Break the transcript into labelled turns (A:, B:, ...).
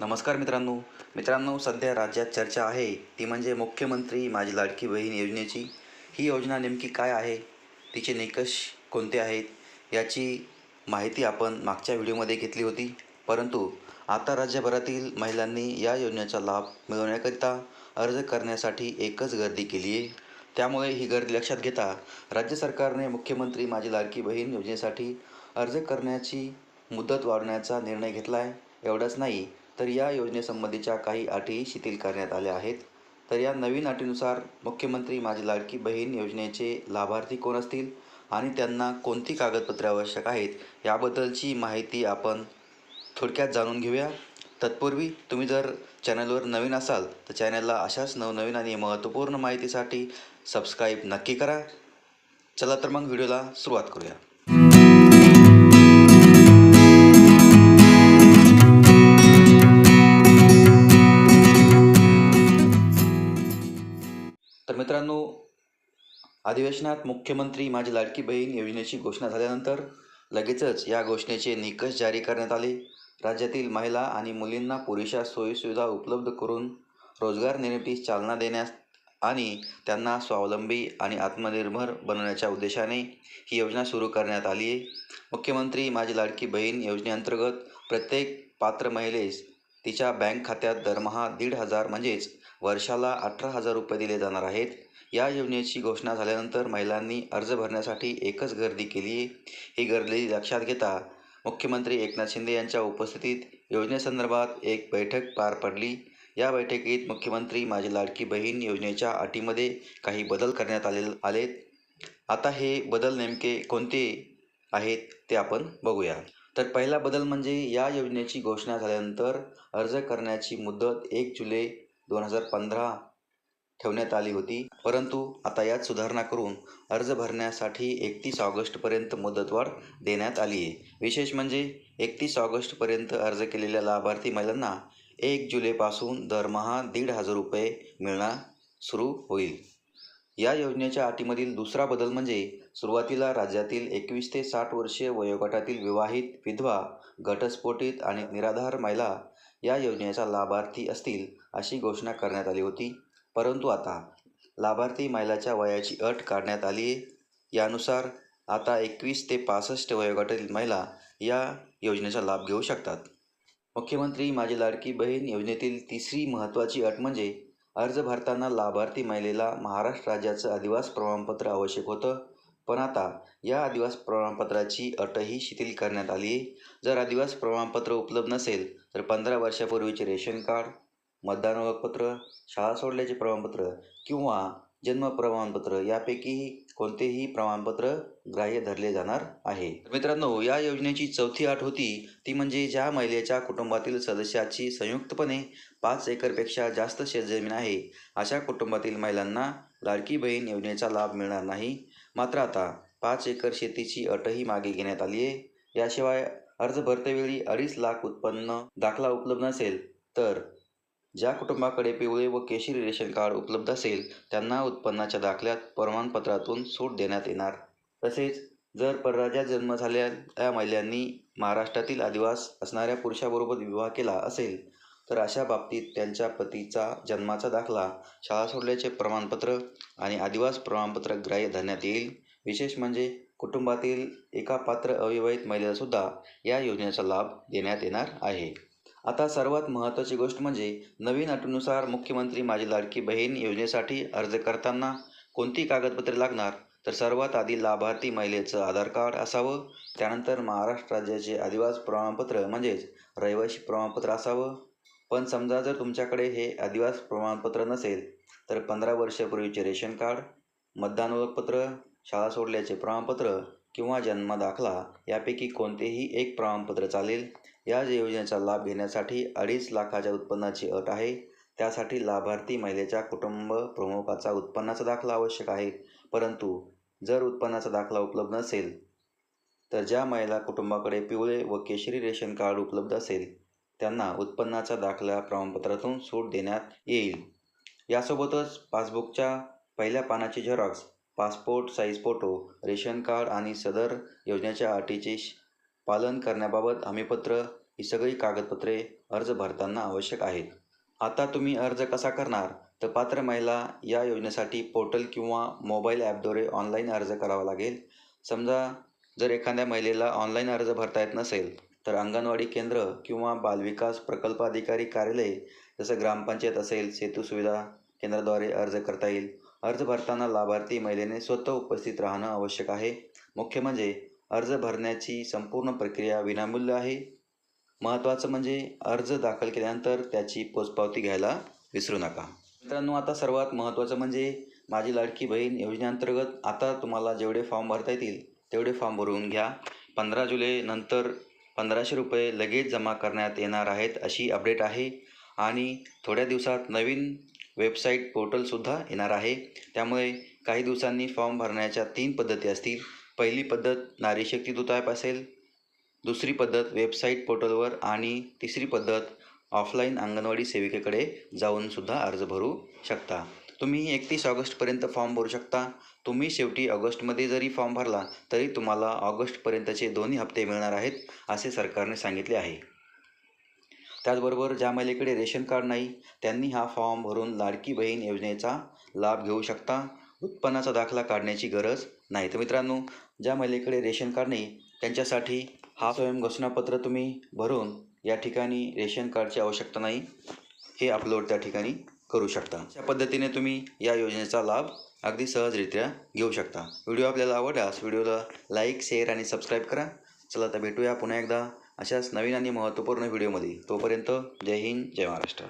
A: नमस्कार मित्रांनो. मित्रांनो सध्या राज्यात चर्चा आहे. ती म्हणजे मुख्यमंत्री माझी लाडकी बहीण योजनेची. ही योजना नेमकी काय आहे? तिचे निकष कोणते आहेत? याची माहिती आपण मागच्या व्हिडिओमध्ये घेतली होती. परंतु आता राज्यभरातील महिलांनी या योजनेचा लाभ मिळवण्याकरिता अर्ज करण्यासाठी एकच गर्दी केली आहे. त्यामुळे ही गर्दी लक्षात घेता राज्य सरकारने मुख्यमंत्री माझी लाडकी बहीण योजनेसाठी अर्ज करण्याची मुदत वाढवण्याचा निर्णय घेतला आहे एवढंच नाही तर या योजनेसंबंधीच्या काही अटीही शिथिल करण्यात आल्या आहेत. तर या नवीन अटीनुसार मुख्यमंत्री माझी लाडकी बहीण योजनेचे लाभार्थी कोण असतील आणि त्यांना कोणती कागदपत्रे आवश्यक आहेत याबद्दलची माहिती आपण थोडक्यात जाणून घेऊया. तत्पूर्वी तुम्ही जर चॅनलवर नवीन असाल तर चॅनलला अशाच नवनवीन आणि महत्त्वपूर्ण माहितीसाठी सबस्क्राईब नक्की करा. चला तर मग व्हिडिओला सुरुवात करूया. तर मित्रांनो अधिवेशनात मुख्यमंत्री माझी लाडकी बहीण योजनेची घोषणा झाल्यानंतर लगेचच या घोषणेचे निकष जारी करण्यात आले. राज्यातील महिला आणि मुलींना पुरेशा सोयीसुविधा उपलब्ध करून रोजगार निर्मितीस चालना देण्यास आणि त्यांना स्वावलंबी आणि आत्मनिर्भर बनवण्याच्या उद्देशाने ही योजना सुरू करण्यात आली आहे. मुख्यमंत्री माझी लाडकी बहीण योजनेअंतर्गत प्रत्येक पात्र महिलेस तिच्या बँक खात्यात दरमहा दीड हजार म्हणजेच वर्षाला अठरा हजार रुपये दिले जाणार आहेत. या योजनेची घोषणा झाल्यानंतर महिलांनी अर्ज भरण्यासाठी एकच गर्दी केली. ही गर्दी लक्षात घेता मुख्यमंत्री एकनाथ शिंदे यांच्या उपस्थितीत योजनेसंदर्भात एक बैठक पार पडली. या बैठकीत मुख्यमंत्री माझी लाडकी बहीण योजनेच्या अटीमध्ये काही बदल करण्यात आले आलेत. आता हे बदल नेमके कोणते आहेत ते आपण बघूया. तर पहिला बदल म्हणजे या योजनेची घोषणा झाल्यानंतर अर्ज करण्याची मुदत एक जुलै दोन हजार पंधरा ठेवण्यात आली होती. परंतु आता यात सुधारणा करून अर्ज भरण्यासाठी एकतीस ऑगस्टपर्यंत मुदतवाढ देण्यात आली आहे. विशेष म्हणजे एकतीस ऑगस्टपर्यंत अर्ज केलेल्या लाभार्थी महिलांना एक जुलैपासून दरमहा दीड हजार रुपये मिळणार सुरू होईल. या योजनेच्या अटीमधील दुसरा बदल म्हणजे सुरुवातीला राज्यातील एकवीस ते साठ वर्षीय वयोगटातील विवाहित विधवा घटस्फोटित आणि निराधार महिला या योजनेचा लाभार्थी असतील अशी घोषणा करण्यात आली होती. परंतु आता लाभार्थी महिलाच्या वयाची अट काढण्यात आली आहे. यानुसार आता एकवीस ते पासष्ट वयोगटातील महिला या योजनेचा लाभ घेऊ शकतात. मुख्यमंत्री माझी लाडकी बहीण योजनेतील तिसरी महत्त्वाची अट म्हणजे अर्ज भरताना लाभार्थी महिलेला महाराष्ट्र राज्याचं अधिवास प्रमाणपत्र आवश्यक होतं. पण आता या अधिवास प्रमाणपत्राची अटही शिथिल करण्यात आली आहे. जर अधिवास प्रमाणपत्र उपलब्ध नसेल तर पंधरा वर्षापूर्वीचे रेशन कार्ड मतदान ओळखपत्र शाळा सोडल्याचे प्रमाणपत्र किंवा जन्म प्रमाणपत्र यापैकीही कोणतेही प्रमाणपत्र ग्राह्य धरले जाणार आहे. मित्रांनो या योजनेची चौथी आठ होती. ती म्हणजे ज्या महिलेच्या कुटुंबातील सदस्याची संयुक्तपणे पाच एकरपेक्षा जास्त शेतजमीन आहे अशा कुटुंबातील महिलांना लाडकी बहीण योजनेचा लाभ मिळणार नाही. मात्र आता पाच एकर शेतीची अटही मागे घेण्यात आली आहे. याशिवाय अर्ज भरतेवेळी अडीच लाख उत्पन्न दाखला उपलब्ध नसेल तर ज्या कुटुंबाकडे पिवळे व केशरी रेशन कार्ड उपलब्ध असेल त्यांना उत्पन्नाच्या दाखल्यात प्रमाणपत्रातून सूट देण्यात येणार. तसेच जर परराज्यात जन्म झालेल्या महिलांनी महाराष्ट्रातील आदिवास असणाऱ्या पुरुषाबरोबर विवाह केला असेल तर अशा बाबतीत त्यांच्या पतीचा जन्माचा दाखला शाळा सोडल्याचे प्रमाणपत्र आणि आदिवास प्रमाणपत्र ग्राह्य धरण्यात येईल. विशेष म्हणजे कुटुंबातील एका पात्र अविवाहित महिलेलासुद्धा या योजनेचा लाभ देण्यात येणार आहे. आता सर्वात महत्त्वाची गोष्ट म्हणजे नवीन अटीनुसार मुख्यमंत्री माझी लाडकी बहीण योजनेसाठी अर्ज करताना कोणती कागदपत्रे लागणार? तर सर्वात आधी लाभार्थी महिलेचं आधार कार्ड असावं त्यानंतर महाराष्ट्र राज्याचे आदिवास प्रमाणपत्र म्हणजेच रहिवासी प्रमाणपत्र असावं. पण समजा जर तुमच्याकडे हे आदिवास प्रमाणपत्र नसेल तर पंधरा वर्षापूर्वीचे रेशन कार्ड मतदान ओळखपत्र शाळा सोडल्याचे प्रमाणपत्र किंवा जन्म दाखला यापैकी कोणतेही एक प्रमाणपत्र चालेल. या योजनेचा लाभ घेण्यासाठी अडीच लाखाच्या उत्पन्नाची अट आहे. त्यासाठी लाभार्थी महिलेच्या कुटुंब प्रमुखाचा उत्पन्नाचा दाखला आवश्यक आहे. परंतु जर उत्पन्नाचा दाखला उपलब्ध नसेल तर ज्या महिला कुटुंबाकडे पिवळे व केशरी रेशन कार्ड उपलब्ध असेल त्यांना उत्पन्नाचा दाखला प्रमाणपत्रातून सूट देण्यात येईल. यासोबतच पासबुकच्या पहिल्या पानाची xerox passport size photo ration card आणि सदर योजनेच्या अटीचे पालन करण्याबाबत हमीपत्र ही सगळी कागदपत्रे अर्ज भरताना आवश्यक आहेत. आता तुम्ही अर्ज कसा करणार? तर पात्र महिला या योजनेसाठी पोर्टल किंवा मोबाईल ॲपद्वारे ऑनलाईन अर्ज करावा लागेल. समजा जर एखाद्या महिलेला ऑनलाईन अर्ज भरता येत नसेल तर अंगणवाडी केंद्र किंवा बालविकास प्रकल्प अधिकारी कार्यालय जसं ग्रामपंचायत असेल सेतू सुविधा केंद्राद्वारे अर्ज करता येईल. अर्ज भरताना लाभार्थी महिलेने स्वतः उपस्थित राहणं आवश्यक आहे. मुख्य म्हणजे अर्ज भरण्याची संपूर्ण प्रक्रिया विनामूल्य आहे. महत्त्वाचं म्हणजे अर्ज दाखल केल्यानंतर त्याची पोचपावती घ्यायला विसरू नका. मित्रांनो आता सर्वात महत्त्वाचं म्हणजे माझी लाडकी बहीण योजनेअंतर्गत आता तुम्हाला जेवढे फॉर्म भरता येतील तेवढे फॉर्म भरून घ्या. पंधरा जुलैनंतर पंधराशे रुपये लगेच जमा करण्यात येणार आहेत अशी अपडेट आहे. आणि थोड्या दिवसात नवीन वेबसाईट पोर्टलसुद्धा येणार आहे. त्यामुळे काही दिवसांनी फॉर्म भरण्याच्या तीन पद्धती असतील. पहिली पद्धत नारीशक्ती दूत ॲप असेल. दुसरी पद्धत वेबसाईट पोर्टलवर आणि तिसरी पद्धत ऑफलाईन अंगणवाडी सेविकेकडे जाऊनसुद्धा अर्ज भरू शकता. तुम्ही एकतीस ऑगस्टपर्यंत फॉर्म भरू शकता. तुम्ही शेवटी ऑगस्टमध्ये जरी फॉर्म भरला तरी तुम्हाला ऑगस्टपर्यंतचे दोन्ही हप्ते मिळणार आहेत असे सरकारने सांगितले आहे. त्याचबरोबर ज्या महिलेकडे रेशन कार्ड नाही त्यांनी हा फॉर्म भरून लाडकी बहीण योजनेचा लाभ घेऊ शकता. उत्पन्नाचा दाखला काढण्याची गरज नाही. तर मित्रांनो ज्या महिलेकडे रेशन कार्ड नाही त्यांच्यासाठी हा स्वयं घोषणापत्र तुम्ही भरून या ठिकाणी रेशन कार्डची आवश्यकता नाही हे अपलोड त्या ठिकाणी करू शकता. अशा पद्धतीने तुम्ही या योजनेचा लाभ अगदी सहजरित्या घेऊ शकता. व्हिडिओ आपल्याला आवडल्यास व्हिडिओला लाईक शेअर आणि सबस्क्राईब करा. चला तर भेटूया पुन्हा एकदा. अशाच नवीन आणि महत्त्वपूर्ण व्हिडिओमध्ये तोपर्यंत जय हिंद जय महाराष्ट्र.